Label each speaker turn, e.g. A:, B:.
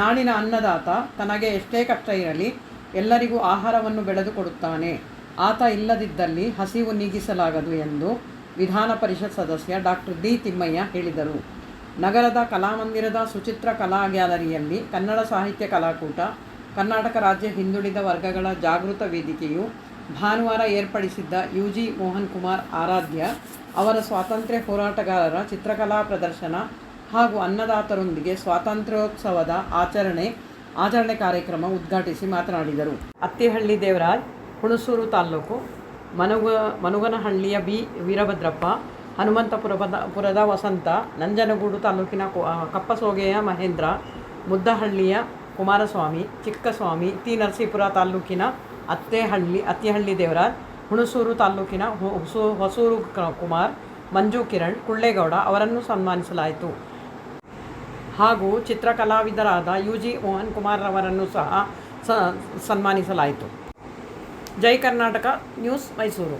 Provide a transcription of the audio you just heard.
A: ನಾಡಿನ ಅನ್ನದಾತ ತನಗೆ ಎಷ್ಟೇ ಕಷ್ಟ ಇರಲಿ ಎಲ್ಲರಿಗೂ ಆಹಾರವನ್ನು ಬೆಳೆದು ಕೊಡುತ್ತಾನೆ. ಆತ ಇಲ್ಲದಿದ್ದಲ್ಲಿ ಹಸಿವು ನೀಗಿಸಲಾಗದು ಎಂದು ವಿಧಾನ ಪರಿಷತ್ ಸದಸ್ಯ ಡಾಕ್ಟರ್ ಡಿ. ತಿಮ್ಮಯ್ಯ ಹೇಳಿದರು. ನಗರದ ಕಲಾಮಂದಿರದ ಸುಚಿತ್ರ ಕಲಾ ಗ್ಯಾಲರಿಯಲ್ಲಿ ಕನ್ನಡ ಸಾಹಿತ್ಯ ಕಲಾಕೂಟ, ಕರ್ನಾಟಕ ರಾಜ್ಯ ಹಿಂದುಳಿದ ವರ್ಗಗಳ ಜಾಗೃತ ವೇದಿಕೆಯು ಭಾನುವಾರ ಏರ್ಪಡಿಸಿದ್ದ ಯು ಜಿ ಮೋಹನ್ ಕುಮಾರ್ ಆರಾಧ್ಯ ಅವರ ಸ್ವಾತಂತ್ರ್ಯ ಹೋರಾಟಗಾರರ ಚಿತ್ರಕಲಾ ಪ್ರದರ್ಶನ ಹಾಗೂ ಅನ್ನದಾತರೊಂದಿಗೆ ಸ್ವಾತಂತ್ರ್ಯೋತ್ಸವದ ಆಚರಣೆ ಆಚರಣೆ ಕಾರ್ಯಕ್ರಮ ಉದ್ಘಾಟಿಸಿ ಮಾತನಾಡಿದರು. ಅತ್ತಿಹಳ್ಳಿ ದೇವರಾಜ್, ಹುಣಸೂರು ತಾಲ್ಲೂಕು, ಮನುಗ, ಮನುಗನಹಳ್ಳಿಯ ಬಿ ವೀರಭದ್ರಪ್ಪ ಹನುಮಂತಪುರದ ಪುರದ ವಸಂತ, ನಂಜನಗೂಡು ತಾಲೂಕಿನ ಕಪ್ಪಸೋಗೆಯ ಮಹೇಂದ್ರ, ಮುದ್ದಹಳ್ಳಿಯ ಕುಮಾರಸ್ವಾಮಿ, ಚಿಕ್ಕಸ್ವಾಮಿ ತಿ ನರಸೀಪುರ ತಾಲೂಕಿನ ಅತ್ತೇಹಳ್ಳಿ, ಅತ್ತಿಹಳ್ಳಿ ದೇವರಾಜ್, ಹುಣಸೂರು ತಾಲೂಕಿನ ಹೊಸೂರು ಕುಮಾರ್, ಮಂಜು ಕಿರಣ್, ಕುಳ್ಳೇಗೌಡ ಅವರನ್ನು ಸನ್ಮಾನಿಸಲಾಯಿತು. ಹಾಗೂ ಚಿತ್ರಕಲಾವಿದರಾದ ಯು ಜಿ ಮೋಹನ್ ಕುಮಾರ್ ಅವರನ್ನು ಸಹ ಸನ್ಮಾನಿಸಲಾಯಿತು. ಜೈ ಕರ್ನಾಟಕ ನ್ಯೂಸ್ ಮೈಸೂರು.